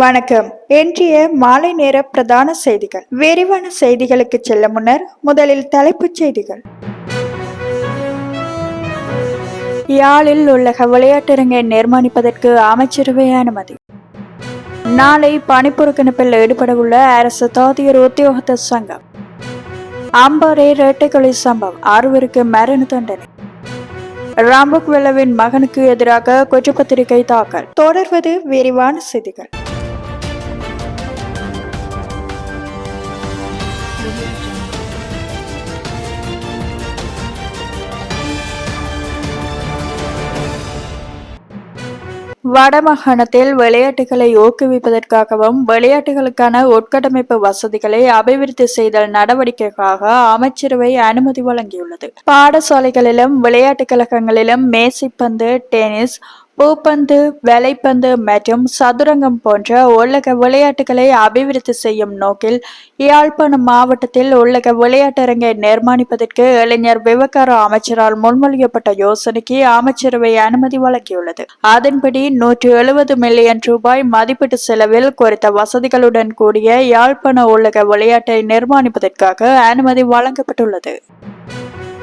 வணக்கம். இன்றைய மாலை நேர பிரதான செய்திகள். விரிவான செய்திகளுக்கு செல்ல முன்னர் முதலில் தலைப்புச் செய்திகள். யாழில் உள்ள விளையாட்டரங்கை நிர்மாணிப்பதற்கு அமைச்சரவை அனுமதி. நாளை பணிப்புறக்கணிப்பில் ஈடுபடவுள்ள அரசு தாதியர் உத்தியோகத்த சங்கம். அம்பாறை இரட்டைக்கொலை சம்பவம். ஆறுவருக்கு மரண தண்டனை. ராம்புக் வெல்லவின் மகனுக்கு எதிராக குற்றப்பத்திரிகை தாக்கல். தொடர்வது விரிவான செய்திகள். வடமாகாணத்தில் விளையாட்டுகளை ஊக்குவிப்பதற்காகவும் விளையாட்டுகளுக்கான உட்கட்டமைப்பு வசதிகளை அபிவிருத்தி செய்தல் நடவடிக்கைக்காக அமைச்சரவை அனுமதி வழங்கியுள்ளது. பாடசாலைகளிலும் விளையாட்டுக் கழகங்களிலும் மேசைப்பந்து டென்னிஸ் பூப்பந்து வேலைப்பந்து மற்றும் சதுரங்கம் போன்ற உலக விளையாட்டுகளை அபிவிருத்தி செய்யும் நோக்கில் யாழ்ப்பாணம் மாவட்டத்தில் உலக விளையாட்டரங்கை நிர்மாணிப்பதற்கு இளைஞர் விவகார அமைச்சரால் முன்மொழியப்பட்ட யோசனைக்கு அமைச்சரவை அனுமதி வழங்கியுள்ளது. அதன்படி நூற்று எழுபது மில்லியன் ரூபாய் மதிப்பீட்டு செலவில் குறித்த வசதிகளுடன் கூடிய யாழ்ப்பாண உலக விளையாட்டை நிர்மாணிப்பதற்காக அனுமதி வழங்கப்பட்டுள்ளது.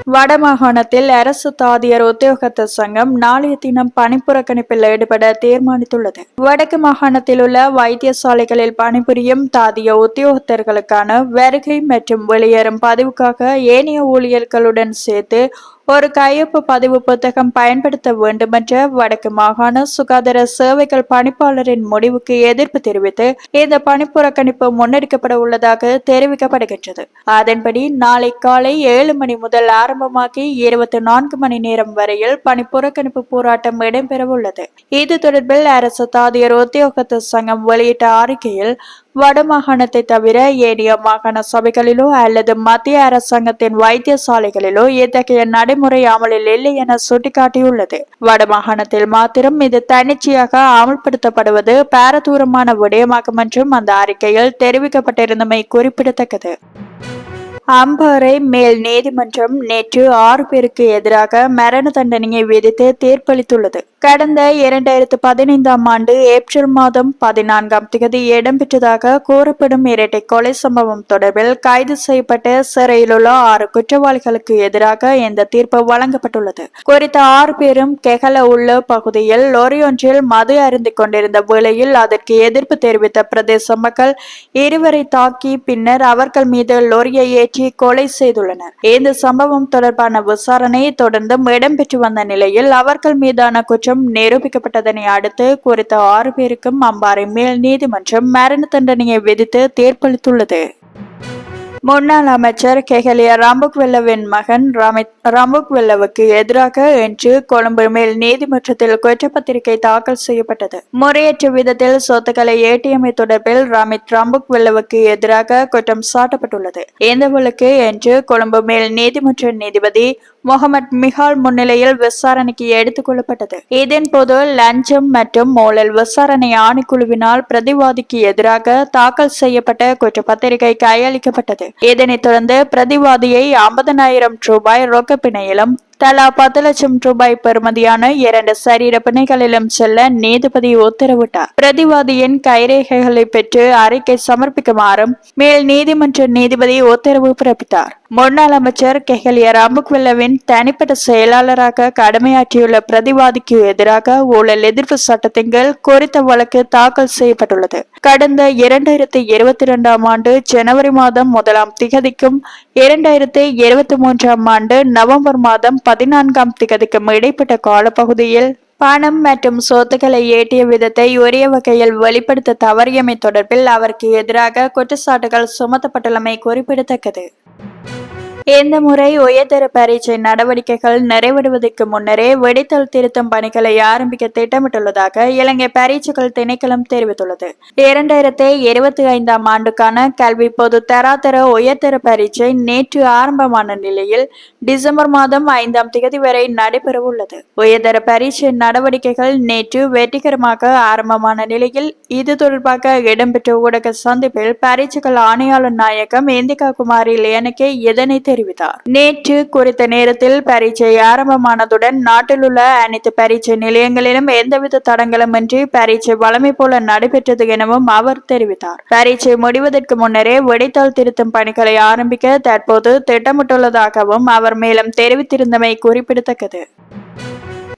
வடமாகாணத்தில் அரசு தாதியர் உத்தியோகத்தர் சங்கம் நாளைய தினம் பணிப்புறக்கணிப்பில் ஈடுபட தீர்மானித்துள்ளது. வடக்கு மாகாணத்தில் உள்ள வைத்தியசாலைகளில் பணிபுரியும் தாதிய உத்தியோகத்தர்களுக்கான வருகை மற்றும் வெளியேறும் பதிவுக்காக ஏனைய ஊழியர்களுடன் சேர்த்து ஒரு கையொப்பு பதிவு புத்தகம் பயன்படுத்த வேண்டுமென்ற வடக்கு மாகாண சுகாதார சேவைகள் பணிப்பாளரின் முடிவுக்கு எதிர்ப்பு தெரிவித்து இந்த பணிப்புறக்கணிப்பு முன்னெடுக்கப்பட உள்ளதாக தெரிவிக்கப்படுகின்றது. அதன்படி நாளை காலை ஏழு மணி முதல் ஆரம்பமாகி இருபத்தி நான்கு மணி நேரம் வரையில் பணிப்புறக்கணிப்பு போராட்டம் இடம்பெறவுள்ளது. இது தொடர்பில் அரசு தாதியர் உத்தியோகத்த சங்கம் வெளியிட்ட அறிக்கையில் வடமாகாணத்தை தவிர ஏனைய மாகாண சபைகளிலோ அல்லது மத்திய அரசாங்கத்தின் வைத்தியசாலைகளிலோ இத்தகைய நடைமுறை அமலில் இல்லை என சுட்டிக்காட்டியுள்ளது. வடமாகாணத்தில் மாத்திரம் இது தன்னிச்சையாக அமல்படுத்தப்படுவது பாரதூரமான விடயமாகும் என்றும் அந்த அறிக்கையில் தெரிவிக்கப்பட்டிருந்தமை குறிப்பிடத்தக்கது. அம்பாறை மேல் நீதிமன்றம் நேற்று ஆறு பேருக்கு எதிராக மரண தண்டனையை விதித்து தீர்ப்பளித்துள்ளது. கடந்த இரண்டாயிரத்து பதினைந்தாம் ஆண்டு ஏப்ரல் மாதம் பதினான்காம் தேதி இடம்பெற்றதாக கூறப்படும் இரட்டை கொலை சம்பவம் தொடர்பில் கைது செய்யப்பட்ட சிறையிலுள்ள ஆறு குற்றவாளிகளுக்கு எதிராக இந்த தீர்ப்பு வழங்கப்பட்டுள்ளது. குறித்த ஆறு பேரும் கெகல உள்ள பகுதியில் லொரியொன்றில் மது அருந்து கொண்டிருந்த வேளையில் அதற்கு எதிர்ப்பு தெரிவித்த பிரதேச மக்கள் இருவரை தாக்கி பின்னர் அவர்கள் மீது லொரியை ஏற்றி கொலை செய்துள்ளனர். இந்த சம்பவம் தொடர்பான விசாரணை தொடர்ந்து இடம்பெற்று வந்த நிலையில் அவர்கள் மீதான குற்றம் நிரூபிக்கப்பட்டதனை அடுத்து குறித்த ஆறு பேருக்கும் அம்பாறை மேல் நீதிமன்றம் மரண தண்டனையை விதித்து தீர்ப்பளித்துள்ளது. முன்னாள் அமைச்சர் கெஹலிய ராம்புக்வெல்லவின் மகன் ராமித் ராம்புக்வெல்லவுக்கு எதிராக இன்று கொழும்பு மேல் நீதிமன்றத்தில் குற்றப்பத்திரிகை தாக்கல் செய்யப்பட்டது. முறையற்ற விதத்தில் சொத்துக்களை ஏடிஎம்ஐ தொடர்பில் ராமித் ராம்புக்வெல்லவுக்கு எதிராக குற்றம் சாட்டப்பட்டுள்ளது. இந்த வழக்கு இன்று கொழும்பு மேல் நீதிமன்ற நீதிபதி முகமது மிஹால் முன்னிலையில் விசாரணைக்கு எடுத்துக் கொள்ளப்பட்டது. இதன் போது லஞ்சம் மற்றும் ஊழல் விசாரணை ஆணைக்குழுவினால் பிரதிவாதிக்கு எதிராக தாக்கல் செய்யப்பட்ட குற்றப்பத்திரிகை கையளிக்கப்பட்டது. இதனைத் தொடர்ந்து பிரதிவாதியை ஐம்பதனாயிரம் ரூபாய் ரொக்க பிணையிலும் தலா பத்து லட்சம் ரூபாய் பெறுமதியான இரண்டு சரீர பிணைகளிலும் செல்ல நீதிபதி உத்தரவிட்டார். பிரதிவாதியின் கைரேகைகளை பெற்று அறிக்கை சமர்ப்பிக்குமாறும் மேல் நீதிமன்ற நீதிபதி உத்தரவு பிறப்பித்தார். முன்னாள் அமைச்சர் கெஹலிய ராம்புக்வெல்லவின் தனிப்பட்ட செயலாளராக கடமையாற்றியுள்ள பிரதிவாதிக்கு எதிராக ஊழல் எதிர்ப்பு சட்டத்தின் கீழ் குறித்த வழக்கு தாக்கல் செய்யப்பட்டுள்ளது. கடந்த இரண்டாயிரத்தி இருபத்தி இரண்டாம் ஆண்டு ஜனவரி மாதம் முதலாம் திகதிக்கும் இரண்டாயிரத்தி இருபத்தி மூன்றாம் ஆண்டு நவம்பர் மாதம் பதினான்காம் திகதிக்கும் இடைப்பட்ட காலப்பகுதியில் பணம் மற்றும் சொத்துக்களை ஏற்றிய விதத்தை ஒரே வகையில் வெளிப்படுத்த தவறியமை தொடர்பில் அவருக்கு எதிராக குற்றச்சாட்டுகள் சுமத்தப்பட்டுள்ளமை குறிப்பிடத்தக்கது. இந்த முறை உயர்தர பரீட்சை நடவடிக்கைகள் நிறைவடுவதற்கு முன்னரே வெடித்தல் திருத்தும் பணிகளை ஆரம்பிக்க திட்டமிட்டுள்ளதாக இலங்கை பரீட்சைகள் திணைக்களம் தெரிவித்துள்ளது. இரண்டாயிரத்தி இருபத்தி ஐந்தாம் ஆண்டுக்கான கல்வி பொது தராதர உயர்தர பரீட்சை நேற்று ஆரம்பமான நிலையில் டிசம்பர் மாதம் ஐந்தாம் தேதி வரை நடைபெறவுள்ளது. உயர்தர பரீட்சை நடவடிக்கைகள் நேற்று வெற்றிகரமாக ஆரம்பமான நிலையில் இது தொடர்பாக இடம்பெற்ற ஊடக சந்திப்பில் பரீட்சைகள் ஆணையாளர் நாயகம் இந்திகா குமாரி லேனகே இதனை தெரிவித்தார். நேற்று குறித்த நேரத்தில் பரீட்சை ஆரம்பமானதுடன் நாட்டில் உள்ள அனைத்து பரீட்சை நிலையங்களிலும் எந்தவித தடங்களுமின்றி பரீட்சை வழமை போல நடைபெற்றது எனவும் அவர் தெரிவித்தார். பரீட்சை முடிவதற்கு முன்னரே விடைத்தாள் திருத்தும் பணிகளை ஆரம்பிக்க தற்போது திட்டமிட்டுள்ளதாகவும் அவர் மேலும் தெரிவித்திருந்தமை குறிப்பிடத்தக்கது.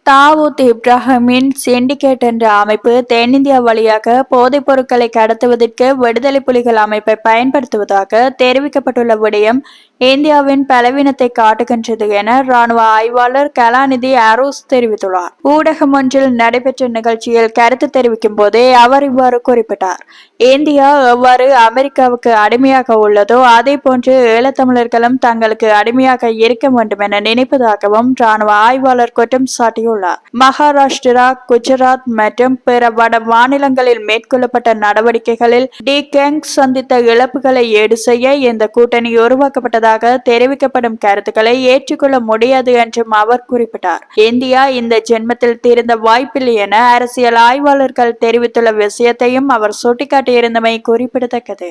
தாவூத் இப்ராஹிமின் சிண்டிகேட் என்ற அமைப்பு தென்னிந்தியா வழியாக போதைப் பொருட்களை கடத்துவதற்கு விடுதலை புலிகள் அமைப்பை பயன்படுத்துவதாக தெரிவிக்கப்பட்டுள்ள விடயம் இந்தியாவின் பலவீனத்தை காட்டுகின்றது என ராணுவ ஆய்வாளர் கலாநிதி அரோஸ் தெரிவித்துள்ளார். ஊடகம் ஒன்றில் நடைபெற்ற நிகழ்ச்சியில் கருத்து தெரிவிக்கும் போதே அவர் இவ்வாறு குறிப்பிட்டார். இந்தியா எவ்வாறு அமெரிக்காவுக்கு அடிமையாக உள்ளதோ அதே போன்று ஈழத்தமிழர்களும் தங்களுக்கு அடிமையாக இருக்க வேண்டும் என நினைப்பதாகவும் ராணுவ ஆய்வாளர் குற்றம் சாட்டியுள்ளார். மகாராஷ்டிரா குஜராத் மற்றும் பிற வட மாநிலங்களில் மேற்கொள்ளப்பட்ட நடவடிக்கைகளில் டி. கேங் சந்தித்த இழப்புகளை ஈடு செய்ய இந்த கூட்டணி உருவாக்கப்பட்டதாக தெரிவிக்கப்படும் கருத்துக்களை ஏற்றுக்கொள்ள முடியாது என்றும் அவர் குறிப்பிட்டார். இந்தியா இந்த ஜென்மத்தில் தீர்ந்த வாய்ப்பில்லை என அரசியல் ஆய்வாளர்கள் தெரிவித்துள்ள விஷயத்தையும் அவர் சுட்டிக்காட்டியிருந்தமை குறிப்பிடத்தக்கது.